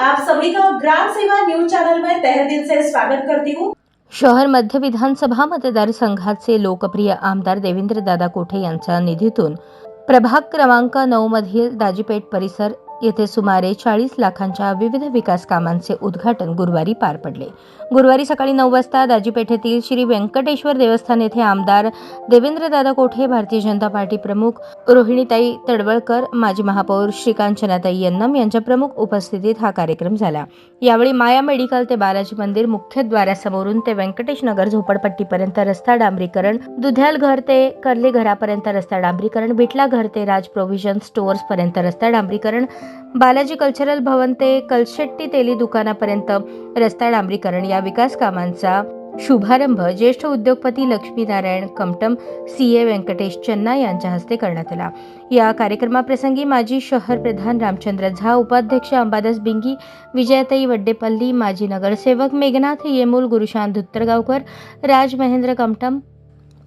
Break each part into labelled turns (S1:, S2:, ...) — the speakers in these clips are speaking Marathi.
S1: आप सभी का ग्राम सेवा न्यूज चैनल में तहे दिल से स्वागत करती हूँ।
S2: शहर मध्य विधानसभा मतदारसंघाचे लोकप्रिय आमदार देवेंद्र दादा कोठे यांच्या निधीतून प्रभाग क्रमांक नऊ मधील दाजीपेठ परिसर येथे सुमारे चाळीस लाखांच्या विविध विकास कामांचे उद्घाटन गुरुवारी पार पडले. गुरुवारी सकाळी नऊ वाजता दाजीपेठेतील श्री व्यंकटेश्वर देवस्थान येथे आमदार देवेंद्रदादा कोठे भारतीय जनता पार्टी प्रमुख रोहिणीताई तडवळकर माजी महापौर श्रीकांचनाताई यन्नम यांच्या प्रमुख उपस्थितीत हा कार्यक्रम झाला. यावेळी माया मेडिकल ते बालाजी मंदिर मुख्यद्वारासमोरून ते व्यंकटेश नगर झोपडपट्टीपर्यंत रस्ता डांबरीकरण दुध्याल घर ते कर्ले घरापर्यंत रस्ता डांबरीकरण बिटला घर ते राज प्रोव्हिजन स्टोअर्स पर्यंत रस्ता डांबरीकरण बालाजी कल्चरल भवन ते कलशेट्टी तेली दुकानापर्यंत रस्ता डांबरीकरण या विकास कामांचा शुभारंभ ज्येष्ठ उद्योगपती लक्ष्मीनारायण कमटम सी ए व्यंकटेश चन्ना यांच्या हस्ते करण्यात आला. या कार्यक्रमाप्रसंगी माजी शहर प्रधान रामचंद्र झा उपाध्यक्ष अंबादास बिंगी विजयताई वड्डेपल्ली माजी नगरसेवक मेघनाथ येमूल गुरुशांत धुत्तरगावकर राज महेंद्र कमटम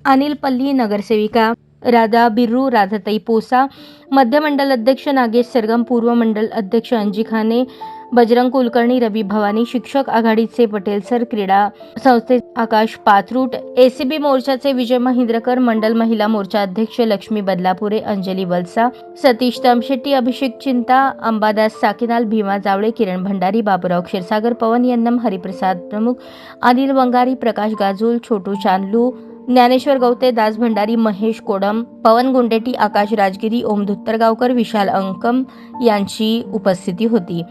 S2: अनिल पल्ली नगरसेविका राधा बिर्रू राधाताई पोसा मध्य मंडल अध्यक्ष नागेश सरगम पूर्व मंडल अध्यक्ष अंजी खाने बजरंग कुलकर्णी रवी भवानी शिक्षक आघाडीचे पटेल सर क्रीडा संस्थे आकाश पाथरूट एसीबी मोर्चाचे विजय महिंद्रकर मंडल महिला मोर्चा अध्यक्ष लक्ष्मी बदलापुरे अंजली वलसा सतीश तमशेट्टी अभिषेक चिंता अंबादास साकिनाल भीमा जावळे किरण भंडारी बाबुराव क्षीरसागर पवन यन्नम हरिप्रसाद प्रमुख अनिल वंगारी प्रकाश गाजूल छोटू चांदलू ज्ञानेश्वर गवते दास भंडारी महेश कोडम पवन गुंडेटी आकाश राजगिरी ओम धुत्तरगावकर विशाल अंकम यांची उपस्थिती होती.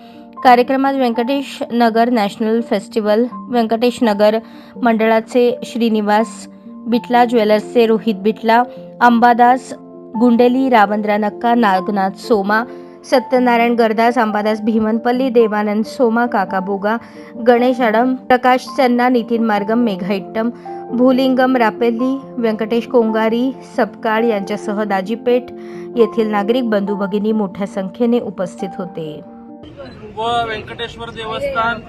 S2: कार्यक्रमात व्यंकटेश नगर नॅशनल फेस्टिवल व्यंकटेश नगर मंडळाचे श्रीनिवास बिटला ज्वेलर्सचे रोहित बिटला अंबादास गुंडेली रावंद्रा नक्का नागनाथ सोमा सत्यनारायण गरदास अंबादास भीमनपल्ली देवानंद सोमा काका बोगा गणेश आडम प्रकाश चन्ना नितीन मार्गम मेघा इट्टम भूलिंगम रापेल्ली व्यंकटेश कोंगारी सपकाळ यांच्यासह दाजीपेठ येथील नागरिक बंधू भगिनी मोठ्या संख्येने उपस्थित होते.
S3: व व्यंकटेश्वर देवस्थान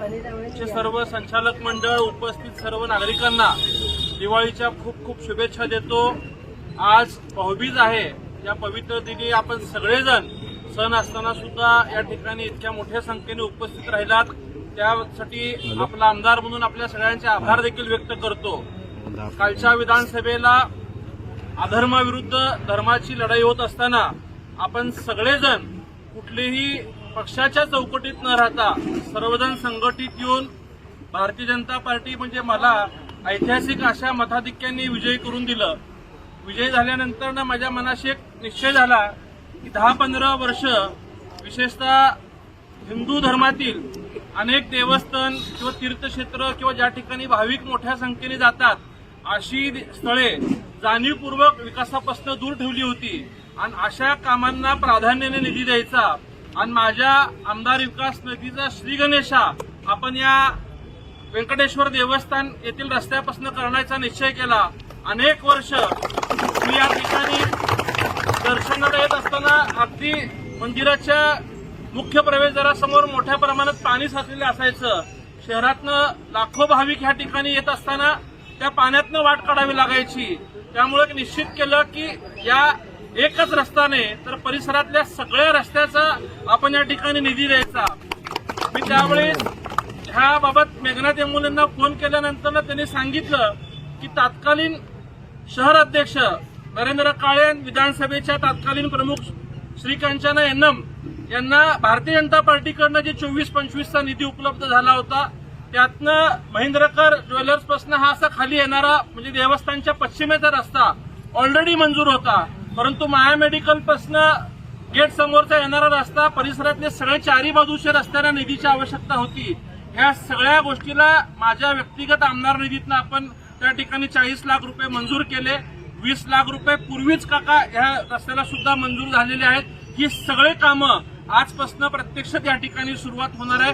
S3: चे सर्व संचालक मंडळ उपस्थित सर्व नागरिकांना दिवाळीच्या खूप खूप शुभेच्छा देतो. आज भाऊबीज आहे. या पवित्र दिनी आपण सगळेजण सण असताना सुद्धा या ठिकाणी इतक्या मोठ्या संख्येने उपस्थित राहिलात. त्यासाठी आपला आमदार म्हणून आपल्या सगळ्यांचे आभार देखील व्यक्त करतो. कालच्या विधानसभेला अधर्माविरुद्ध धर्माची लढाई होत असताना आपण सगळेजण कुठलेही पक्षाच्या चौकटीत न राहता सर्वजण संघटित येऊन भारतीय जनता पार्टी म्हणजे मला ऐतिहासिक अशा मताधिक्यांनी विजयी करून दिलं. विजय झाल्यानंतर ना माझ्या मनाशी एक निश्चय झाला की दहा पंधरा वर्ष विशेषतः हिंदू धर्मातील अनेक देवस्थान किंवा तीर्थक्षेत्र किंवा ज्या ठिकाणी भाविक मोठ्या संख्येने जातात अशी स्थळे जाणीवपूर्वक विकासापासून दूर ठेवली होती. आणि अशा कामांना प्राधान्याने निधी द्यायचा. आणि माझ्या आमदार विकास निधीचा श्री गणेशा आपण या व्यंकटेश्वर देवस्थान येथील रस्त्यापासून करण्याचा निश्चय केला. अनेक वर्ष मी या ठिकाणी दर्शनाला येत असताना अगदी मंदिराच्या मुख्य प्रवेशद्वारासमोर मोठ्या प्रमाणात पाणी साचलेलं असायचं. शहरातनं लाखो भाविक ह्या ठिकाणी येत असताना त्या पाण्यातनं वाट काढावी लागायची. त्यामुळे निश्चित केलं की या एकच रस्त्याने तर परिसरातल्या सगळ्या रस्त्याचा आपण या ठिकाणी निधी द्यायचा. मी त्यावेळेस ह्याबाबत मेघनाथ यांना फोन केल्यानंतर त्यांनी सांगितलं की तात्कालीन शहर अध्यक्ष नरेंद्र काळे विधानसभेच्या तात्कालीन प्रमुख श्री कांचना यन्नम यांना भारतीय जनता पार्टीकडनं जे चोवीस पंचवीसचा निधी उपलब्ध झाला होता त्यातनं महेंद्रकर ज्वेलर्सपासून हा असा खाली येणारा म्हणजे देवस्थानच्या पश्चिमेचा रस्ता ऑलरेडी मंजूर होता परंतु माया मेडिकलपासून गेट समोरचा येणारा रस्ता परिसरातले सगळे चारी बाजूच्या रस्त्याला निधीची आवश्यकता होती. ह्या सगळ्या गोष्टीला माझ्या व्यक्तिगत आमदार निधीतनं आपण त्या ठिकाणी चाळीस लाख रुपये मंजूर केले. वीस लाख रुपये पूर्वीच काका ह्या रस्त्याला सुद्धा मंजूर झालेले आहेत. ही सगळे कामं आजपासून प्रत्यक्ष त्या ठिकाणी सुरुवात होणार आहे.